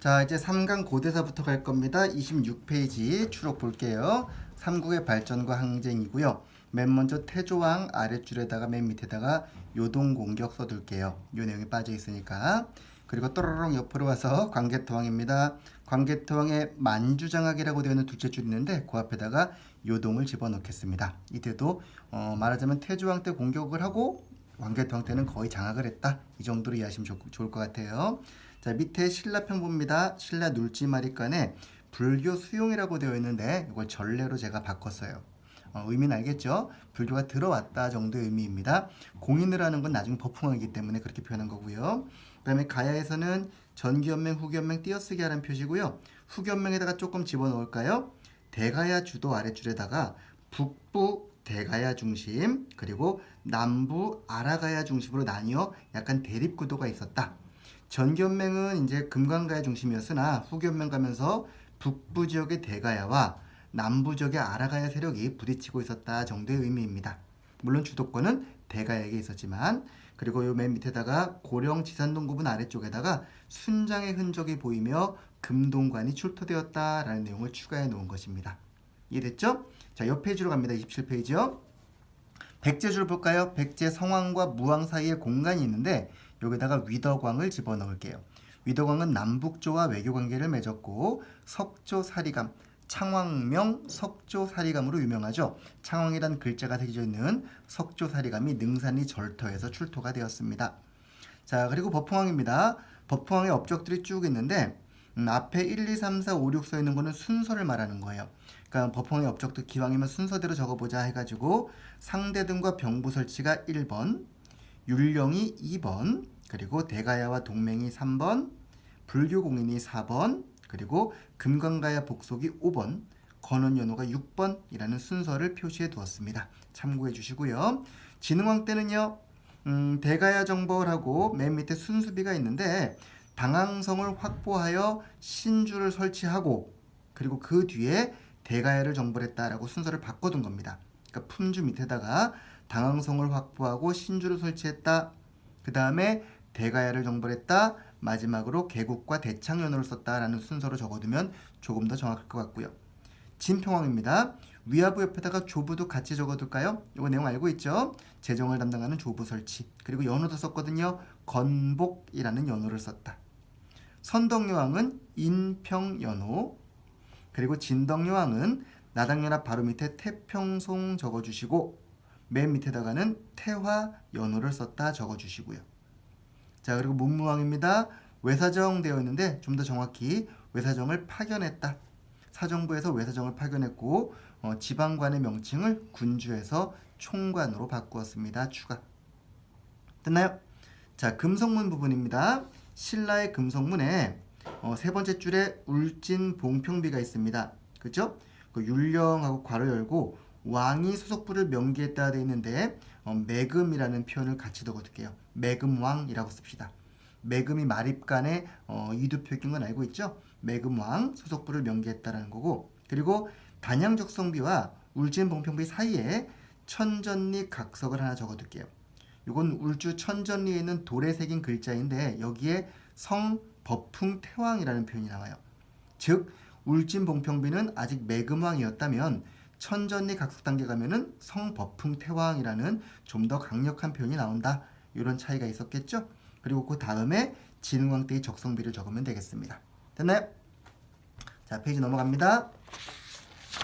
자, 이제 3강 고대사부터 갈 겁니다. 26페이지 추록 볼게요. 삼국의 발전과 항쟁이고요. 맨 먼저 태조왕 아랫줄에다가 맨 밑에다가 요동 공격 써둘게요. 요 내용이 빠져 있으니까. 그리고 또로롱 옆으로 와서 광개토왕입니다. 광개토왕의 만주장학이라고 되어 있는 둘째 줄 있는데 그 앞에다가 요동을 집어넣겠습니다. 이때도 어, 말하자면 태조왕 때 공격을 하고 광개토왕 때는 거의 장악을 했다. 이 정도로 이해하시면 좋, 좋을 것 같아요. 자 밑에 신라편 봅니다. 신라 눌지마리간에 불교 수용이라고 되어 있는데 이걸 전례로 제가 바꿨어요. 어, 의미는 알겠죠? 불교가 들어왔다 정도의 의미입니다. 공인을 하는 건 나중에 법풍하기 때문에 그렇게 표현한 거고요. 그 다음에 가야에서는 전기연맹, 후견맹 띄어쓰기 하는 표시고요. 후견맹에다가 조금 집어넣을까요? 대가야 주도 아랫줄에다가 북부 대가야 중심 그리고 남부 아라가야 중심으로 나뉘어 약간 대립 구도가 있었다. 전견맹은 이제 금강가야 중심이었으나 후견맹 가면서 북부 지역의 대가야와 남부 지역의 아라가야 세력이 부딪히고 있었다 정도의 의미입니다. 물론 주도권은 대가야에게 있었지만 그리고 요 맨 밑에다가 고령 지산동 구분 아래쪽에다가 순장의 흔적이 보이며 금동관이 출토되었다라는 내용을 추가해 놓은 것입니다. 이해됐죠? 자, 옆 페이지로 갑니다. 27페이지요. 백제줄 볼까요? 백제 성왕과 무왕 사이에 공간이 있는데 여기다가 위덕왕을 집어넣을게요. 위덕왕은 남북조와 외교 관계를 맺었고 석조 사리감, 창왕명 석조 사리감으로 유명하죠. 창왕이란 글자가 새겨져 있는 석조 사리감이 능산리 절터에서 출토가 되었습니다. 자, 그리고 법흥왕입니다. 법흥왕의 업적들이 쭉 있는데 음, 앞에 1, 2, 3, 4, 5, 6 써 있는 거는 순서를 말하는 거예요. 그러니까 법흥왕의 업적도 기왕이면 순서대로 적어보자 해가지고 상대 등과 병부 설치가 1번, 율령이 2번, 그리고 대가야와 동맹이 3번, 불교 공인이 4번, 그리고 금강가야 복속이 5번, 건원연호가 6번이라는 순서를 표시해 두었습니다. 참고해 주시고요. 진흥왕 때는요, 음, 대가야 정벌하고 맨 밑에 순수비가 있는데 당항성을 확보하여 신주를 설치하고 그리고 그 뒤에 대가야를 정벌했다라고 순서를 바꿔둔 겁니다. 그러니까 품주 밑에다가 당항성을 확보하고 신주를 설치했다. 그 다음에 대가야를 정벌했다. 마지막으로 개국과 대창연호를 썼다라는 순서로 적어두면 조금 더 정확할 것 같고요. 진평왕입니다. 위화부 옆에다가 조부도 같이 적어둘까요? 이거 내용 알고 있죠? 재정을 담당하는 조부 설치. 그리고 연호도 썼거든요. 건복이라는 연호를 썼다. 선덕여왕은 인평연호. 그리고 진덕여왕은 나당연합 바로 밑에 태평송 적어주시고 맨 밑에다가는 태화연호를 썼다 적어주시고요. 자 그리고 문무왕입니다. 외사정 되어 있는데 좀 더 정확히 외사정을 파견했다. 사정부에서 외사정을 파견했고 어, 지방관의 명칭을 군주에서 총관으로 바꾸었습니다. 추가. 됐나요? 자 금성문 부분입니다. 신라의 금성문에 어, 세 번째 줄에 울진 봉평비가 있습니다. 그죠? 그 율령하고 괄호 열고 왕이 소속부를 명기했다 되어 있는데 어, 매금이라는 표현을 같이 넣어둘게요. 매금왕이라고 씁시다. 매금이 마립간의 어, 이두표격인 건 알고 있죠? 매금왕 소속부를 명기했다라는 거고 그리고 단양적성비와 울진 봉평비 사이에 천전리 각석을 하나 적어둘게요. 이건 울주 천전리에 있는 돌에 새긴 글자인데 여기에 성 법풍 태왕이라는 표현이 나와요. 즉 울진 봉평비는 아직 매금왕이었다면 천전리 각석 단계 가면은 성법풍 태왕이라는 좀 더 강력한 표현이 나온다. 이런 차이가 있었겠죠? 그리고 그 다음에 진흥왕 때의 적성비를 적으면 되겠습니다. 됐나요? 자 페이지 넘어갑니다.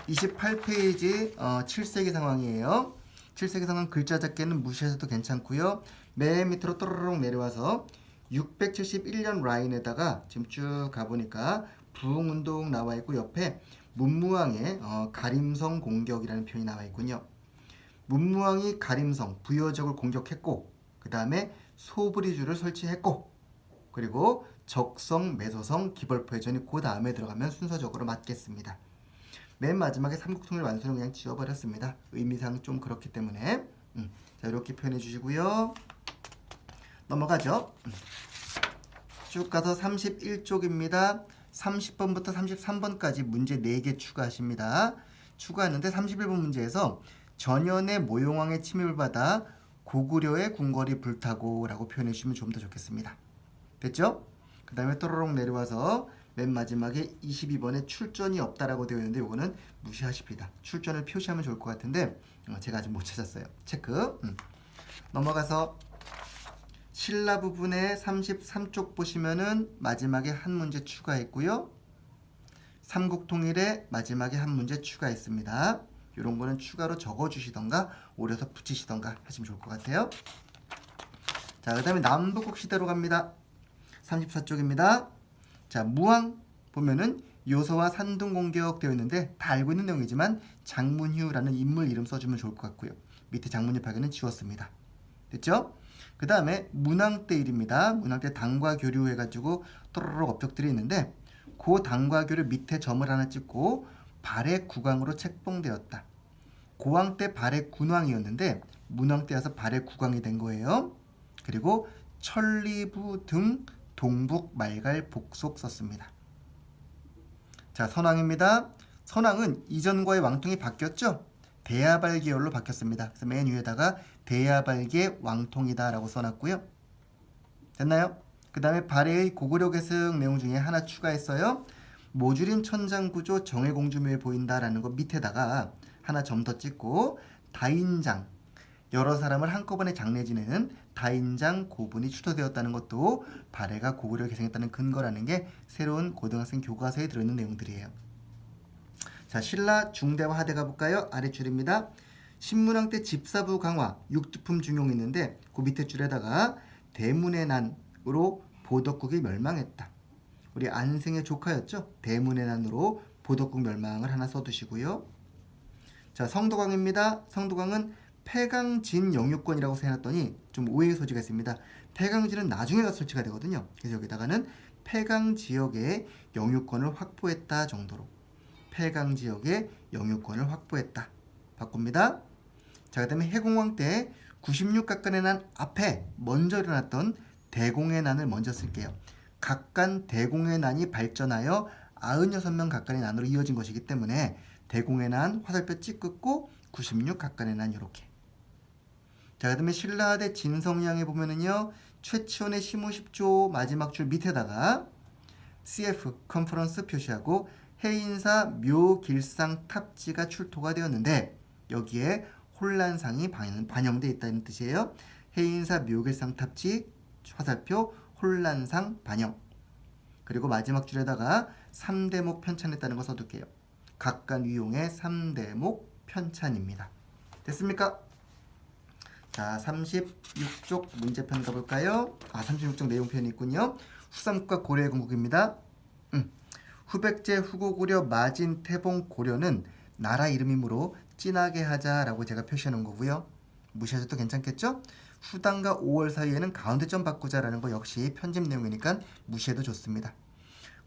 28페이지 어, 7세기 상황이에요. 7세기 상황 글자 작게는 무시하셔도 괜찮고요. 맨 밑으로 또르륵 내려와서 671년 라인에다가 지금 쭉 가보니까 부흥운동 나와 있고 옆에 문무왕의 어, 가림성 공격이라는 표현이 나와 있군요. 문무왕이 가림성 부여적을 공격했고 그 다음에 소브리주를 설치했고 그리고 적성, 매소성, 기벌포 회전이 그 다음에 들어가면 순서적으로 맞겠습니다. 맨 마지막에 삼국통일 완수는 그냥 지워버렸습니다. 의미상 좀 그렇기 때문에 음, 자 이렇게 표현해 주시고요. 넘어가죠. 음. 쭉 가서 31쪽입니다. 30번부터 33번까지 문제 4개 추가하십니다. 추가하는데 31번 문제에서 전연의 모용왕의 침입을 받아 고구려의 궁궐이 불타고 라고 표현해 주시면 좀 더 좋겠습니다. 됐죠? 그 다음에 또로록 내려와서 맨 마지막에 22번에 출전이 없다라고 되어 있는데 요거는 무시하십니다. 출전을 표시하면 좋을 것 같은데 어, 제가 아직 못 찾았어요. 체크. 음. 넘어가서 신라 부분의 33쪽 보시면은 마지막에 한 문제 추가했고요. 삼국통일에 마지막에 한 문제 추가했습니다. 이런 거는 추가로 적어주시던가 오려서 붙이시던가 하시면 좋을 것 같아요. 자, 그 다음에 남북국 시대로 갑니다. 34쪽입니다. 자, 무왕 보면은 요소와 산둥 공격 되어 있는데 다 알고 있는 내용이지만 장문휴라는 인물 이름 써주면 좋을 것 같고요. 밑에 장문휴 파견은 지웠습니다. 됐죠? 그 다음에 문왕대일입니다. 문왕대 당과 교류 해가지고 또르륵 업적들이 있는데 그 당과 교류 밑에 점을 하나 찍고 발의 국왕으로 책봉되었다. 고왕 때 발의 군왕이었는데 문왕 때 와서 발의 국왕이 된 거예요. 그리고 천리부 등 동북 말갈 복속 썼습니다. 자, 선왕입니다. 선왕은 이전과의 왕통이 바뀌었죠? 대야발 계열로 바뀌었습니다. 그래서 맨 위에다가 대야발계 왕통이다라고 써놨고요. 됐나요? 그 다음에 발해의 고구려 계승 내용 중에 하나 추가했어요. 모주림 천장 구조 정해공주묘에 보인다라는 거 밑에다가 하나 점 더 찍고 다인장 여러 사람을 한꺼번에 장례 지내는 다인장 고분이 추도되었다는 것도 발해가 고구려 계승했다는 근거라는 게 새로운 고등학생 교과서에 들어있는 내용들이에요. 자, 신라 중대와 하대 가볼까요? 아래 줄입니다. 신문왕 때 집사부 강화, 육두품 중용이 있는데 그 밑에 줄에다가 대문의 난으로 보덕국이 멸망했다. 우리 안승의 조카였죠? 대문의 난으로 보덕국 멸망을 하나 써두시고요. 자, 성도광입니다. 성도광은 폐강진 영유권이라고 해놨더니 좀 오해의 소지가 있습니다. 폐강진은 나중에 가서 설치가 되거든요. 그래서 여기다가는 폐강 지역의 영유권을 확보했다 정도로 폐강 지역의 영유권을 확보했다. 바꿉니다. 자, 그 다음에 해공왕 때 96각간의 난 앞에 먼저 일어났던 대공의 난을 먼저 쓸게요. 각간 대공의 난이 발전하여 96명 각간의 난으로 이어진 것이기 때문에 대공의 난 화살표 찌끄고 96 각간의 난 이렇게. 자, 그 다음에 신라 대 진성량에 보면은요. 최치원의 시무 10조 마지막 줄 밑에다가 CF 컨퍼런스 표시하고 해인사 묘길상 탑지가 출토가 되었는데 여기에 혼란상이 반영, 반영돼 있다는 뜻이에요. 해인사 묘길상 탑지 화살표 혼란상 반영. 그리고 마지막 줄에다가 3대목 편찬했다는 거 써둘게요. 각간 위용의 3대목 편찬입니다. 됐습니까? 자, 36쪽 문제편 가볼까요? 아, 36쪽 내용편이 있군요. 후삼국과 고려의 건국입니다. 음. 후백제, 후고구려, 마진, 태봉, 고려는 나라 이름이므로 진하게 하자라고 제가 표시해 놓은 거고요. 무시하셔도 괜찮겠죠? 후단과 5월 사이에는 가운데 점 바꾸자라는 거 역시 편집 내용이니까 무시해도 좋습니다.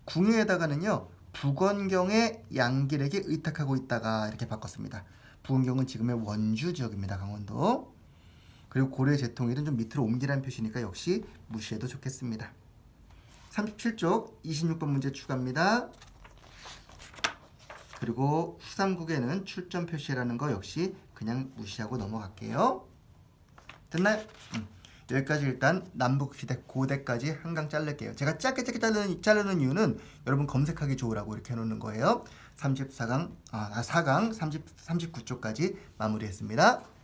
궁예에다가는요. 북원경의 양길에게 의탁하고 있다가 이렇게 바꿨습니다. 북원경은 지금의 원주 지역입니다. 강원도. 그리고 고려의 제통일은 좀 밑으로 옮기라는 표시니까 역시 무시해도 좋겠습니다. 37쪽 26번 문제 추가입니다. 그리고 후삼국에는 출전 표시라는 거 역시 그냥 무시하고 넘어갈게요. 됐나요? 음. 여기까지 일단 남북시대 고대까지 한강 자를게요. 제가 짧게 짧게 자르는, 자르는 이유는 여러분 검색하기 좋으라고 이렇게 해놓는 거예요. 34강, 아, 4강 30, 39쪽까지 마무리했습니다.